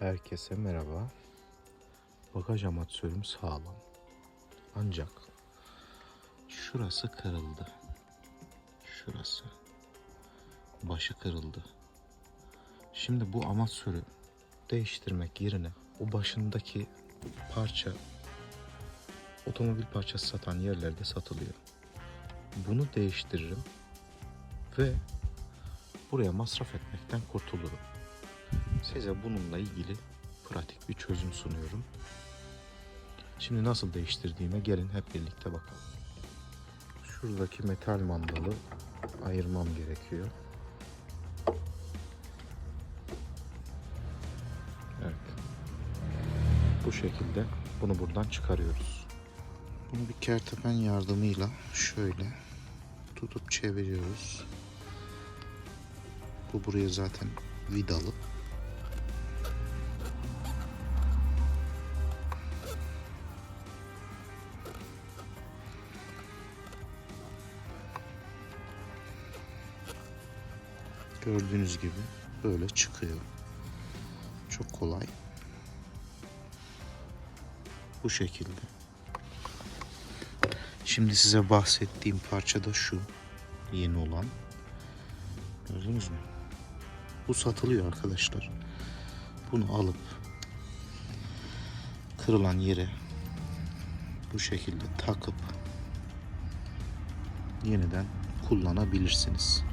Herkese merhaba. Bagaj amatörüm sağlam. Ancak şurası kırıldı. Şurası. Başı kırıldı. Şimdi bu amatörü değiştirmek yerine o başındaki parça otomobil parçası satan yerlerde satılıyor. Bunu değiştiririm ve buraya masraf etmekten kurtulurum. Size bununla ilgili pratik bir çözüm sunuyorum. Şimdi nasıl değiştirdiğime gelin hep birlikte bakalım. Şuradaki metal mandalı ayırmam gerekiyor. Evet. Bu şekilde bunu buradan çıkarıyoruz. Bunu bir kertepen yardımıyla şöyle tutup çeviriyoruz. Bu buraya zaten vidalı. Gördüğünüz gibi böyle çıkıyor. Çok kolay. Bu şekilde. Şimdi size bahsettiğim parça da şu. Yeni olan. Gördünüz mü? Bu satılıyor arkadaşlar. Bunu alıp kırılan yere bu şekilde takıp yeniden kullanabilirsiniz.